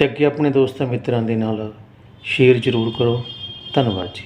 ਤੇ ਅੱਗੇ ਆਪਣੇ ਦੋਸਤਾਂ ਮਿੱਤਰਾਂ ਦੇ ਨਾਲ ਸ਼ੇਅਰ ਜ਼ਰੂਰ ਕਰੋ। ਧੰਨਵਾਦ ਜੀ।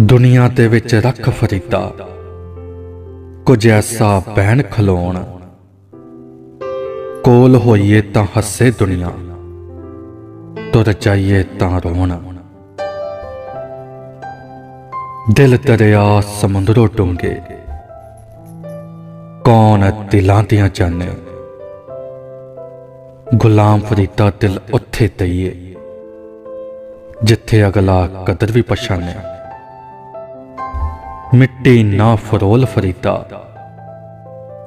ਦੁਨੀਆ ਦੇ ਵਿੱਚ ਰੱਖ ਫਰੀਦਾ। ਕੁਝ ਐਸਾ ਬਹਿਣ ਖਲੋਣ। ਕੋਲ ਹੋਈਏ ਤਾਂ ਹੱਸੇ ਦੁਨੀਆ। ਤੁਰ ਜਾਈਏ ਤਾਂ ਰੋਣ। ਦਿਲ ਦਰਿਆ ਸਮੁੰਦਰੋਂ ਡੂੰਘੇ। ਕੌਣ ਦਿਲਾਂ ਦੀਆਂ ਜਾਣੇ ਗੁਲਾਮ ਫਰੀਦਾ ਦਿਲ ਉੱਥੇ ਤਈਏ, ਜਿੱਥੇ ਅਗਲਾ ਕਦਰ ਵੀ ਪਛਾਣੇ ਮਿੱਟੀ ਨਾ ਫਰੋਲ ਫਰੀਦਾ,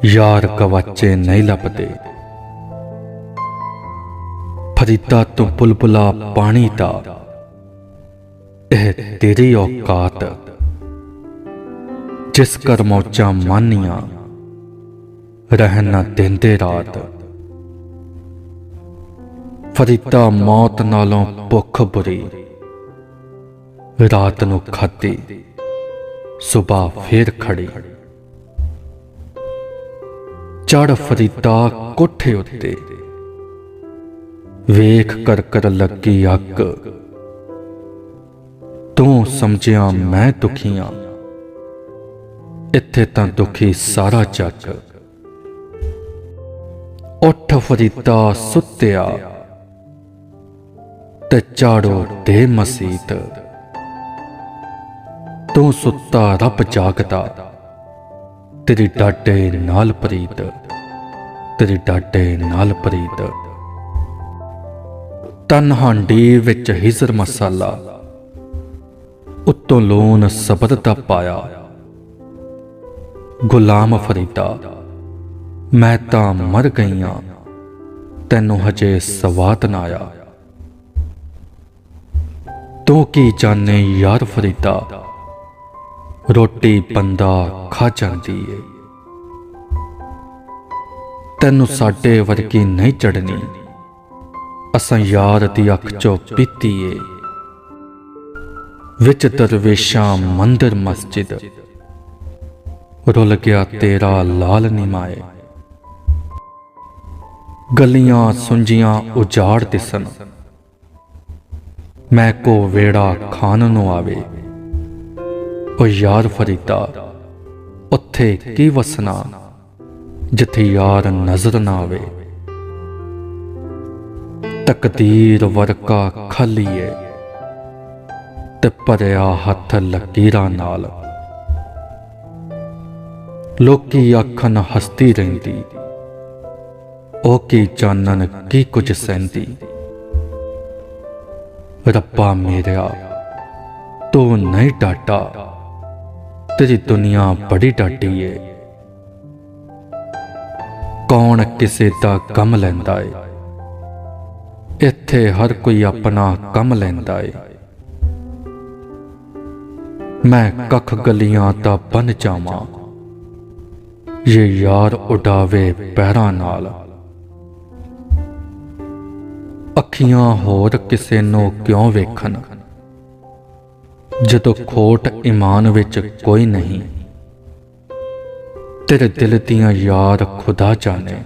ਯਾਰ ਕਵਾਚੇ ਨਹੀਂ ਲੱਭਦੇ। ਫਰੀਦਾ ਤੂੰ ਬੁਲਬੁਲਾ ਪਾਣੀ ਦਾ, ਇਹ ਤੇਰੀ ਔਕਾਤ, ਜਿਸ ਕਰ ਮੌਜਾਂ ਮਾਨੀਆਂ, ਰਹਿਣਾ ਦਿੰਦੇ ਰਾਤ। ਫਰੀਦਾ ਮੌਤ ਨਾਲੋਂ ਭੁੱਖ ਬੁਰੀ। ਰਾਤ ਨੂੰ ਖਾਦੀ ਸੁਬਾ ਫੇਰ ਖੜੀ। ਚੜ ਫਰੀਦਾ ਕੋਠੇ ਉੱਤੇ। ਵੇਖ ਕਰ ਕਰ ਲੱਗੀ ਅੱਕ ਤੂੰ ਸਮਝਿਆ ਮੈਂ ਦੁਖੀਆਂ ਇੱਥੇ ਤਾਂ ਦੁਖੀ ਸਾਰਾ ਜੱਗ ਉੱਠ ਫਰੀਦਾ ਸੁੱਤਿਆ। ਤੇ ਚਾੜੋ ਦੇ ਮਸੀਤ। ਤੂੰ ਸੁੱਤਾ ਰੱਬ ਜਾਗਦਾ। ਤੇਰੀ ਡਾਡੇ ਨਾਲ ਪ੍ਰੀਤ। ਤੇਰੀ ਡਾਡੇ ਨਾਲ ਪ੍ਰੀਤ। ਤਨ ਹਾਂਡੀ ਵਿੱਚ ਹਿਜ਼ਰ ਮਸਾਲਾ। ਉੱਤੋਂ ਲੋਨ ਸਬਦ ਦਾ ਪਾਇਆ। ਗੁਲਾਮ ਫਰੀਦਾ, ਮੈਂ ਤਾਂ ਮਰ ਗਈਆਂ। ਤੈਨੂੰ ਹਜੇ ਸਵਾਤ ਨਾ ਆਇਆ। ਤੂੰ ਕੀ ਜਾਣੇ ਯਾਰ ਫਰੀਦਾ। ਰੋਟੀ ਬੰਦਾ ਖਾ ਜਾਂਦੀ ਏ। ਤੈਨੂੰ ਸਾਡੇ ਵਰਗੀ ਨਹੀਂ ਚੜਨੀ ਅਸਾਂ ਯਾਰ ਦੀ ਅੱਖ ਚੋਂ ਪੀਤੀ ਏ। ਵਿੱਚ ਦਰਵੇਸ਼ਾਂ ਮੰਦਰ ਮਸਜਿਦ। ਰੁੱਲ ਗਿਆ ਤੇਰਾ ਲਾਲ ਨਿਮਾਏ ਗਲੀਆਂ ਸੁੰਜੀਆਂ ਉਜਾੜ ਦਿਸਣ। ਮੈਂ ਕੋ ਵੇੜਾ ਖਾਨ ਨੂੰ ਆਵੇ। ਓ ਯਾਰ ਫਰੀਦਾ, ਉੱਥੇ ਕੀ ਵਸਣਾ, ਜਿੱਥੇ ਯਾਰ ਨਜ਼ਰ ਨਾ ਆਵੇ। ਤਕਦੀਰ ਵਰਕਾ ਖਾਲੀਏ ਤੇ ਭਰਿਆ ਹੱਥ ਲਕੀਰਾਂ ਨਾਲ। ਲੋਕੀ ਆਖਣ ਹਸਤੀ ਰਹਿੰਦੀ, ਉਹ ਕੀ ਜਾਣਨ ਕੀ ਕੁਝ ਸਹਿੰਦੀ। ਰੱਬਾ ਮੇਰਿਆ, ਤੂੰ ਨਹੀਂ ਡਾਟਾ, ਤੇਰੀ ਦੁਨੀਆ ਬੜੀ ਡਾਟੀ ਏ। ਕੌਣ ਕਿਸੇ ਦਾ ਕੰਮ ਲੈਂਦਾ ਏ? ਇੱਥੇ ਹਰ ਕੋਈ ਆਪਣਾ ਕੰਮ ਲੈਂਦਾ ਏ। ਮੈਂ ਕੱਖ ਗਲੀਆਂ ਦਾ ਬਨ ਜਾਵਾਂ। ਇਹ ਯਾਰ ਉਡਾਵੇ ਪੈਰਾਂ ਨਾਲ। ਅੱਖੀਆਂ ਹੋਰ ਕਿਸੇ ਨੂੰ ਕਿਉਂ ਵੇਖਣ? ਜਦੋਂ ਖੋਟ ਈਮਾਨ ਵਿੱਚ ਕੋਈ ਨਹੀਂ, ਤੇਰੇ ਦਿਲ ਦੀਆਂ ਯਾਰ ਖੁਦਾ ਜਾਣੇ।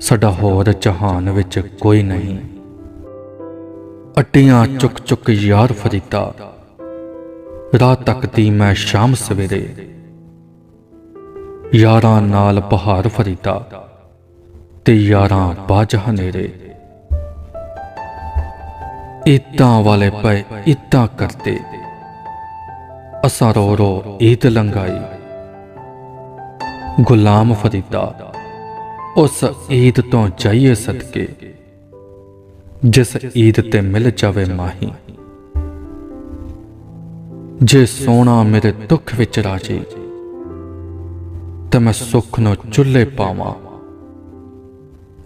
ਸਾਡਾ ਹੋਰ ਜਹਾਨ ਵਿੱਚ ਕੋਈ ਨਹੀਂ। ਅੱਡੀਆਂ ਚੁੱਕ ਚੁੱਕ ਯਾਰ ਫਰੀਦਾ, ਰਾਤ ਤੱਕਦੀ ਮੈਂ ਸ਼ਾਮ ਸਵੇਰੇ। ਯਾਰਾਂ ਨਾਲ ਬਹਾਰ ਫਰੀਦਾ ਤੇ ਯਾਰਾਂ ਬਾਜ ਹਨੇਰੇ ਇਤਾਂ ਵਾਲੇ ਪਏ ਇਤਾਂ ਕਰਦੇ ਅਸਾਂ ਰੋ ਰੋ ਈਦ ਲੰਗਾਈ ਗੁਲਾਮ ਫਰੀਦਾ, ਉਸ ਈਦ ਤੋਂ ਜਾਈਏ ਸਦਕੇ, ਜਿਸ ਈਦ ਤੇ ਮਿਲ ਜਾਵੇ ਮਾਹੀ। ਜੇ ਸੋਨਾ ਮੇਰੇ ਦੁੱਖ ਵਿੱਚ ਰਾਜੀ, ਤੇ ਮੈਂ ਸੁੱਖ ਨੂੰ ਚੁੱਲ੍ਹੇ ਪਾਵਾਂ।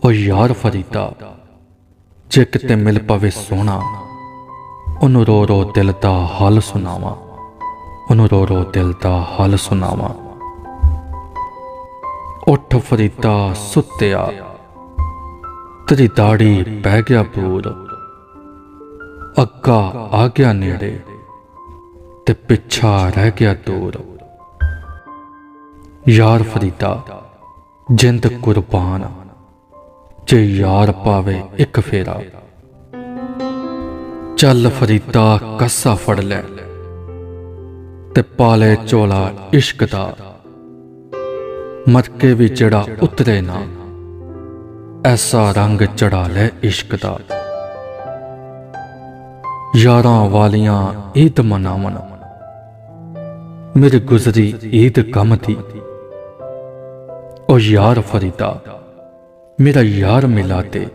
ਉਹ ਯਾਰ ਫਰੀਦਾ ਜੇ ਕਿਤੇ ਮਿਲ ਪਵੇ ਸੋਹਣਾ। ਉਹਨੂੰ ਰੋ ਰੋ ਦਿਲ ਦਾ ਹਾਲ ਸੁਣਾਵਾਂ। ਉਹਨੂੰ ਰੋ ਰੋ ਦਿਲ ਦਾ ਹਾਲ ਸੁਣਾਵਾਂ। ਉੱਠ ਫਰੀਦਾ ਸੁੱਤਿਆ। ਤੇਰੀ ਦਾੜੀ ਪੈ ਗਿਆ ਬੂਰ। ਅੱਗਾ ਆ ਗਿਆ ਨੇੜੇ। ਤੇ ਪਿੱਛਾ ਰਹਿ ਗਿਆ ਦੂਰ। ਯਾਰ ਫਰੀਦਾ, ਜਿੰਦ ਕੁਰਬਾਨ। ਜੇ ਯਾਰ ਪਾਵੇ ਇੱਕ ਫੇਰਾ। ਚੱਲ ਫਰੀਦਾ ਕੱਸਾ ਫੜ ਲੈ। ਤੇ ਪਾਲੇ ਚੋਲਾ ਇਸ਼ਕ ਦਾ। ਮਰ ਵੀ ਜਿਹੜਾ ਉਤਰੇ ਨਾ, ਐਸਾ ਰੰਗ ਚੜਾ ਲੈ ਇਸ਼ਕ ਦਾ। ਯਾਰਾਂ ਵਾਲੀਆਂ ਈਦ ਮਨਾਵਣ, ਮੇਰੇ ਗੁਜ਼ਰੀ ਈਦ ਗਮ ਦੀ। ਉਹ ਯਾਰ ਫਰੀਦਾ ਮੇਰਾ ਯਾਰ ਮਿਲਾ ਤੇ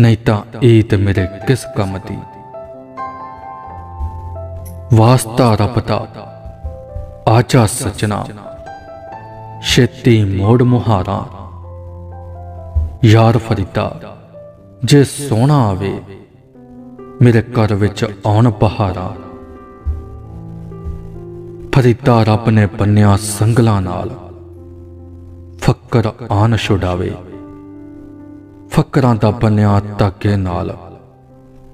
ਨਹੀਂ ਤਾਂ ਈਦ ਮੇਰੇ ਕਿਸ ਕੰਮ ਦੀ ਵਾਸਤਾ ਰੱਬ ਦਾ ਆਚਾ ਸਜਣਾ ਛੇਤੀ ਮੋੜ ਮੁਹਾਰਾ ਯਾਰ ਫਰੀਦਾ ਜੇ ਸੋਹਣਾ ਆਵੇ ਮੇਰੇ ਘਰ ਵਿੱਚ ਆਉਣ ਬਹਾਰਾ ਫਰੀਦਾ ਰੱਬ ਨੇ ਬੰਨਿਆ ਸੰਗਲਾਂ ਨਾਲ ਫੱਕਰ ਆਨ ਛੁਡਾਵੇ ਫੱਕਰਾਂ ਦਾ ਬੰਨਿਆ ਧਾਗੇ ਨਾਲ।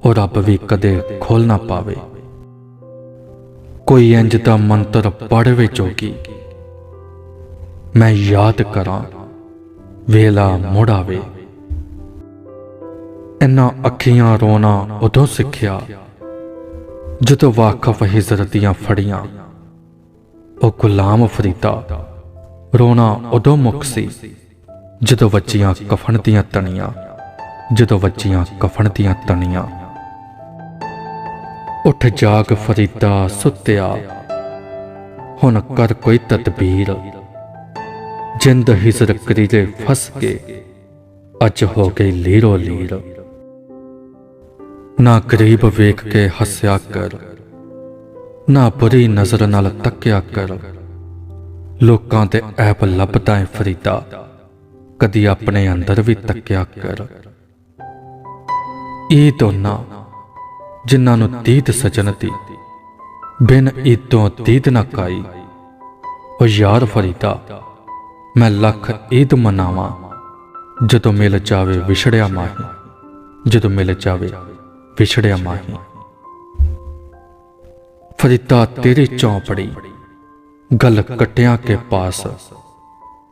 ਉਹ ਰੱਬ ਵੀ ਕਦੇ ਖੋਲ ਨਾ ਪਾਵੇ। ਕੋਈ ਇੰਜ ਦਾ ਮੰਤਰ ਪੜ੍ਹਵੇ ਜੋਗੀ। ਮੈਂ ਯਾਦ ਕਰਾਂ, ਵੇਲਾ ਮੁੜ ਆਵੇ। ਇਨਾ ਅੱਖੀਆਂ ਰੋਣਾ ਉਦੋਂ ਸਿੱਖਿਆ, ਜਦੋਂ ਵਾਕਫ ਹਿਜ਼ਰ ਦੀਆਂ ਫੜੀਆਂ। ਉਹ ਗੁਲਾਮ ਫਰੀਦਾ, ਰੋਣਾ ਉਦੋਂ ਮੁੱਕ ਸੀ। ਜਦੋਂ ਵੱਜੀਆਂ ਕਫਨ ਦੀਆਂ ਤਣੀਆਂ, ਜਦੋਂ ਵੱਜੀਆਂ ਕਫਨ ਦੀਆਂ ਤਣੀਆਂ। ਉੱਠ ਜਾਗ ਫਰੀਦਾ ਸੁੱਤਿਆ, ਹੁਣ ਕਰ ਕੋਈ ਤਦਬੀਰ। ਜਿੰਦ ਹਿਜ਼ਰ ਕਰੀਲੇ ਫਸ ਕੇ, ਅੱਜ ਹੋ ਗਈ ਲੀਰੋ ਲੀਰ। ਨਾ ਗਰੀਬ ਵੇਖ ਕੇ ਹੱਸਿਆ ਕਰ, ਨਾ ਬੁਰੀ ਨਜ਼ਰ ਨਾਲ ਤੱਕਿਆ ਕਰ। ਲੋਕਾਂ ਤੇ ਐਬ ਲੱਭਦਾ ਹੈ ਫਰੀਦਾ। ਕਦੀ ਆਪਣੇ ਅੰਦਰ ਵੀ ਤੱਕਿਆ ਕਰ। ਇਹ ਦੋਨਾ ਜਿਨ੍ਹਾਂ ਨੂੰ ਦੀਦ ਸਜਣ ਦੀ, ਬਿਨ ਈਦੋਂ ਦੀਦ ਨਾ ਕਾਈ, ਉਹ ਯਾਰ ਫਰੀਦਾ, ਮੈਂ ਲੱਖ ਈਦ ਮਨਾਵਾਂ, ਜਦੋਂ ਮਿਲ ਜਾਵੇ ਵਿਛੜਿਆ ਮਾਹੀ, ਜਦੋਂ ਮਿਲ ਜਾਵੇ ਵਿਛੜਿਆ ਮਾਹੀ। ਫਰੀਦਾ ਤੇਰੀ ਚੌਪੜੀ, ਗੱਲ ਕਟਿਆਂ ਕੇ ਪਾਸ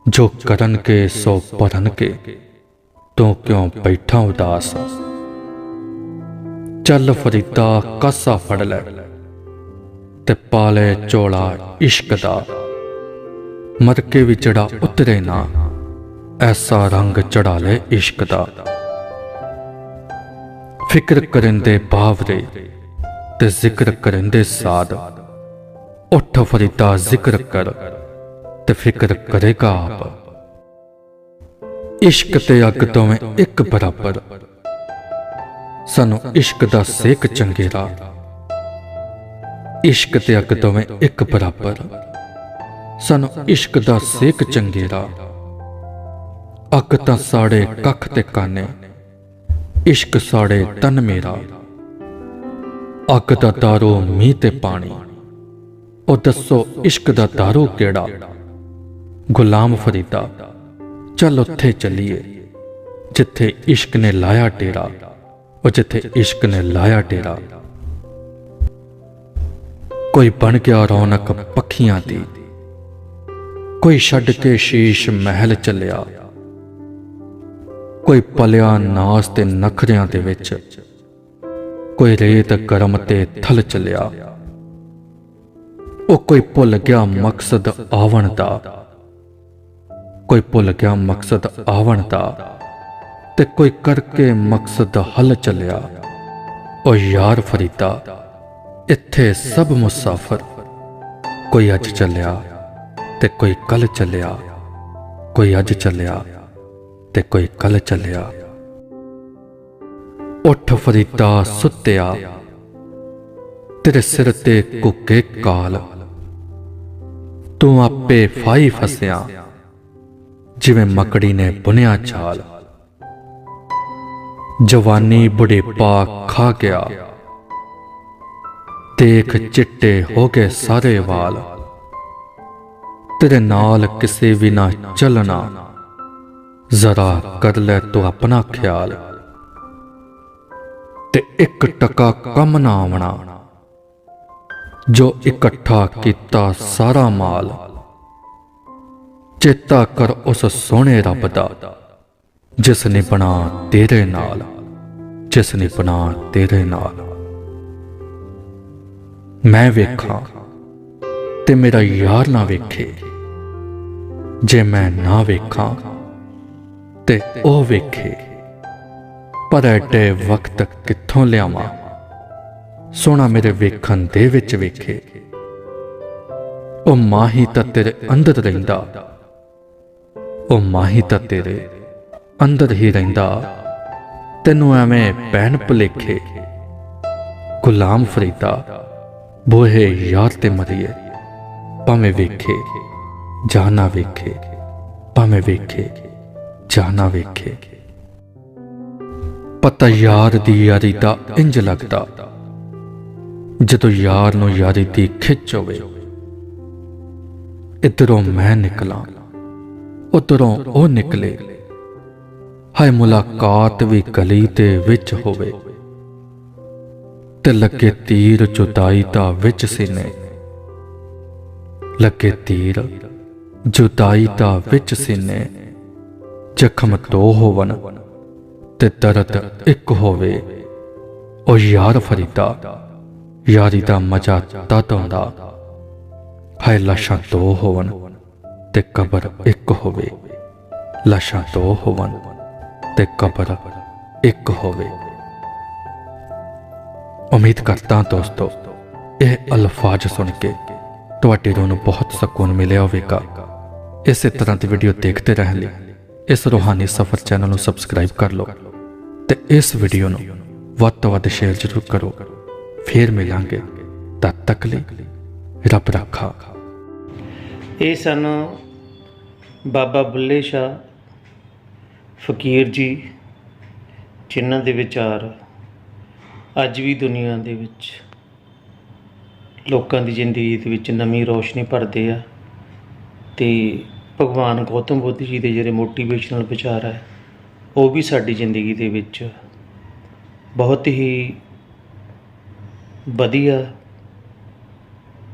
ਜੋ ਕਰਨ ਕੇ ਸੋ ਭਰਨ ਕੇ, ਤੂੰ ਕਿਉਂ ਬੈਠਾ ਉਦਾਸ? ਚੱਲ ਫਰੀਦਾ ਕਾਸਾ ਫੜ ਲੈ ਤੇ ਪਾਲੇ ਚੋਲਾ ਇਸ਼ਕ ਦਾ। ਮਰ ਕੇ ਵੀ ਚੜਾ ਉਤਰੇ ਨਾ, ਐਸਾ ਰੰਗ ਚੜਾ ਲੈ ਇਸ਼ਕ ਦਾ। ਫਿਕਰ ਕਰਨ ਦੇ ਬਾਵਰੇ ਤੇ ਜ਼ਿਕਰ ਕਰਨ ਦੇ ਸਾਦ ਉੱਠ ਫਰੀਦਾ ਜ਼ਿਕਰ ਕਰ। ਤੇ ਫਿਕਰ ਕਰੇਗਾ ਆਪ। ਇਸ਼ਕ ਤੇ ਅੱਗ ਦੋਵੇਂ ਇੱਕ ਬਰਾਬਰ। ਸਾਨੂੰ ਇਸ਼ਕ ਦਾ ਸੇਕ ਚੰਗੇਰਾ ਇਸ਼ਕ ਤੇ ਅੱਗ ਦੋਵੇਂ ਇੱਕ ਬਰਾਬਰ। ਸਾਨੂੰ ਇਸ਼ਕ ਦਾ ਸੇਕ ਚੰਗੇਰਾ ਅੱਗ ਤਾਂ ਸਾੜੇ ਕੱਖ ਤੇ ਕਾਨੇ। ਇਸ਼ਕ ਸਾੜੇ ਤਨ ਮੇਰਾ। ਅੱਗ ਦਾ ਤਾਰੋ ਮੀਂਹ ਤੇ ਪਾਣੀ। ਉਹ ਦੱਸੋ ਇਸ਼ਕ ਦਾ ਤਾਰੋ ਕਿਹੜਾ? ਗੁਲਾਮ ਫਰੀਦਾ, ਚੱਲ ਉੱਥੇ ਚੱਲੀਏ, ਜਿੱਥੇ ਇਸ਼ਕ ਨੇ ਲਾਇਆ ਡੇਰਾ, ਉਹ ਜਿੱਥੇ ਇਸ਼ਕ ਨੇ ਲਾਇਆ ਡੇਰਾ। ਕੋਈ ਬਣ ਗਿਆ ਰੌਣਕ ਪੱਖੀਆਂ ਦੀ, ਕੋਈ ਛੱਡ ਕੇ ਸ਼ੀਸ਼ ਮਹਿਲ ਚੱਲਿਆ। ਕੋਈ ਪਲਿਆ ਨਾਸ ਤੇ ਨਖਰਿਆਂ ਦੇ ਵਿੱਚ, ਕੋਈ ਰੇਤ ਗਰਮ ਤੇ ਥਲ ਚੱਲਿਆ। ਉਹ ਕੋਈ ਭੁੱਲ ਗਿਆ ਮਕਸਦ ਆਵਣ ਦਾ। ਕੋਈ ਭੁੱਲ ਗਿਆ ਮਕਸਦ ਆਵਣ ਦਾ ਤੇ ਕੋਈ ਕਰਕੇ ਮਕਸਦ ਹੱਲ ਚੱਲਿਆ। ਉਹ ਯਾਰ ਫਰੀਦਾ, ਇੱਥੇ ਸਭ ਮੁਸਾਫਰ, ਕੋਈ ਅੱਜ ਚੱਲਿਆ ਤੇ ਕੋਈ ਕੱਲ ਚੱਲਿਆ, ਕੋਈ ਅੱਜ ਚੱਲਿਆ ਤੇ ਕੋਈ ਕੱਲ ਚੱਲਿਆ। ਉੱਠ ਫਰੀਦਾ ਸੁੱਤਿਆ, ਤੇਰੇ ਸਿਰ ਤੇ ਕੁੱਕੇ ਕਾਲ, ਤੂੰ ਆਪੇ ਫਾਈ ਫਸਿਆ। ਜਿਵੇਂ ਮਕੜੀ ਨੇ ਬੁਨਿਆ ਛਾਲ। ਜਵਾਨੀ ਬੁਢੇਪਾ ਖਾ ਗਿਆ। ਦੇਖ ਚਿੱਟੇ ਹੋ ਗਏ ਸਾਰੇ ਵਾਲ। ਤੇਰੇ ਨਾਲ ਕਿਸੇ ਵੀ ਨਾ ਚੱਲਣਾ। ਜ਼ਰਾ ਕਰ ਲੈ ਤੂੰ ਆਪਣਾ ਖਿਆਲ। ਤੇ ਇੱਕ ਟਕਾ ਕੰਮ ਨਾ ਆਵਣਾ। ਜੋ ਇਕੱਠਾ ਕੀਤਾ ਸਾਰਾ ਮਾਲ। ਚੇਤਾ ਕਰ ਉਸ ਸੋਹਣੇ ਰੱਬ ਦਾ, ਜਿਸ ਨੇ ਬਣਾ ਤੇਰੇ ਨਾਲ, ਜਿਸ ਨੇ ਬਣਾ ਤੇਰੇ ਨਾਲ। ਮੈਂ ਵੇਖਾਂ ਤੇ ਮੇਰਾ ਯਾਰ ਨਾ ਵੇਖੇ। ਜੇ ਮੈਂ ਨਾ ਵੇਖਾਂ ਤੇ ਉਹ ਵੇਖੇ। ਪਰ ਐਡੇ ਵਕਤ ਕਿੱਥੋਂ ਲਿਆਵਾਂ? ਸੋਹਣਾ ਮੇਰੇ ਵੇਖਣ ਦੇ ਵਿੱਚ ਵੇਖੇ। ਉਹ ਮਾਹੀ ਤਾਂ ਤੇਰੇ ਅੰਦਰ ਰਹਿੰਦਾ। ਉਹ ਮਾਹੀ ਤਾਂ ਤੇਰੇ ਅੰਦਰ ਹੀ ਰਹਿੰਦਾ। ਤੈਨੂੰ ਐਵੇਂ ਪੈਣ ਭੁਲੇਖੇ, ਗੁਲਾਮ ਫਰੀਦਾ, ਬੋਹੇ ਯਾਰ ਤੇ ਮਰੀਏ। ਭਾਵੇਂ ਵੇਖੇ ਜਾਣਾ ਵੇਖੇ, ਭਾਵੇਂ ਵੇਖੇ ਜਾਣਾ ਵੇਖੇ। ਪਤਾ ਯਾਰ ਦੀ ਯਾਰੀ ਦਾ ਇੰਜ ਲੱਗਦਾ, ਜਦੋਂ ਯਾਰ ਨੂੰ ਯਾਰੀ ਦੀ ਖਿੱਚ ਹੋਵੇ, ਇਧਰੋਂ ਮੈਂ ਨਿਕਲਾਂ। ਉਧਰੋਂ ਉਹ ਨਿਕਲੇ। ਹਾਏ, ਮੁਲਾਕਾਤ ਵੀ ਗਲੀ ਦੇ ਵਿੱਚ ਹੋਵੇ ਤੇ ਲੱਗੇ ਤੀਰ ਜੁਦਾਈ ਦਾ ਵਿੱਚ ਸੀਨੇ। ਲੱਗੇ ਤੀਰ ਜੁਦਾਈ ਦਾ ਵਿੱਚ ਸੀਨੇ। ਜ਼ਖਮ ਦੋ ਹੋਵਨ ਤੇ ਦਰਦ ਇੱਕ ਹੋਵੇ। ਉਹ ਯਾਰ ਫਰੀਦਾ, ਯਾਰੀ ਦਾ ਮਜ਼ਾ ਤਦ ਆਉਂਦਾ। ਹਾਏ, ਲਾਸ਼ਾਂ ਦੋ ਹੋਵਨ ਤੇ ਕਬਰ ਇੱਕ ਹੋਵੇ। ਲਾਸ਼ਾਂ ਦੋ ਹੋਵਨ ਤੇ ਕਬਰ ਇੱਕ ਹੋਵੇ। ਉਮੀਦ ਕਰਦਾ ਦੋਸਤੋ, ਇਹ ਅਲਫਾਜ਼ ਸੁਣ ਕੇ ਤੁਹਾਡੇ ਰੂਹ ਨੂੰ ਬਹੁਤ ਸਕੂਨ ਮਿਲਿਆ ਹੋਵੇਗਾ। ਇਸੇ ਤਰ੍ਹਾਂ ਦੀ ਵੀਡੀਓ ਦੇਖਦੇ ਰਹਿਣ ਲਈ ਇਸ ਰੂਹਾਨੀ ਸਫ਼ਰ ਚੈਨਲ ਨੂੰ ਸਬਸਕ੍ਰਾਈਬ ਕਰ ਲਓ ਤੇ ਇਸ ਵੀਡੀਓ ਨੂੰ ਵੱਧ ਤੋਂ ਵੱਧ ਸ਼ੇਅਰ ਜ਼ਰੂਰ ਕਰੋ। ਫੇਰ ਮਿਲਾਂਗੇ ਤਦ ਤੱਕ ਲਈ ਰੱਬ ਰੱਖਾ। ਇਹ ਸਨ ਬਾਬਾ ਬੁੱਲੇ ਸ਼ਾਹ, ਫਕੀਰ ਜੀ, ਜਿਨ੍ਹਾਂ ਦੇ ਵਿਚਾਰ ਅੱਜ ਵੀ ਦੁਨੀਆ ਦੇ ਵਿੱਚ ਲੋਕਾਂ ਦੀ ਜ਼ਿੰਦਗੀ ਦੇ ਵਿੱਚ ਨਵੀਂ ਰੋਸ਼ਨੀ ਭਰਦੇ ਆ ਤੇ ਭਗਵਾਨ ਗੌਤਮ ਬੁੱਧ ਜੀ ਦੇ ਜਿਹੜੇ ਮੋਟੀਵੇਸ਼ਨਲ ਵਿਚਾਰ ਹੈ ਉਹ ਵੀ ਸਾਡੀ ਜ਼ਿੰਦਗੀ ਦੇ ਵਿੱਚ ਬਹੁਤ ਹੀ ਵਧੀਆ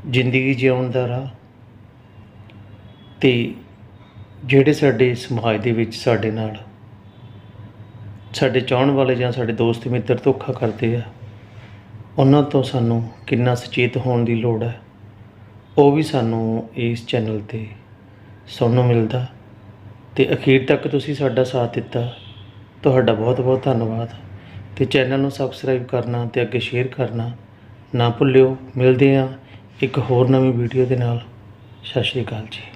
ਜ਼ਿੰਦਗੀ ਜਿਉਣ ਦਾ ਰਾਹ ਤੇ ਜਿਹੜੇ ਸਾਡੇ ਸਮਾਜ ਦੇ ਵਿੱਚ ਸਾਡੇ ਨਾਲ ਸਾਡੇ ਚਾਹਣ ਵਾਲੇ ਜਾਂ ਸਾਡੇ ਦੋਸਤ ਮਿੱਤਰ ਧੋਖਾ ਕਰਦੇ ਆ, ਉਹਨਾਂ ਤੋਂ ਸਾਨੂੰ ਕਿੰਨਾ ਸੁਚੇਤ ਹੋਣ ਦੀ ਲੋੜ ਹੈ? ਉਹ ਵੀ ਸਾਨੂੰ ਇਸ ਚੈਨਲ ਤੇ ਸੁਣਨ ਨੂੰ ਮਿਲਦਾ। ਤੇ ਅਖੀਰ ਤੱਕ ਤੁਸੀਂ ਸਾਡਾ ਸਾਥ ਦਿੱਤਾ। ਤੁਹਾਡਾ ਬਹੁਤ ਬਹੁਤ ਧੰਨਵਾਦ। ਤੇ ਚੈਨਲ ਨੂੰ ਸਬਸਕ੍ਰਾਈਬ ਕਰਨਾ ਤੇ ਅੱਗੇ ਸ਼ੇਅਰ ਕਰਨਾ ਨਾ ਭੁੱਲਿਓ। ਮਿਲਦੇ ਹਾਂ ਇੱਕ ਹੋਰ ਨਵੀਂ ਵੀਡੀਓ ਦੇ ਨਾਲ। ਸਤਿ ਸ਼੍ਰੀ ਅਕਾਲ ਜੀ।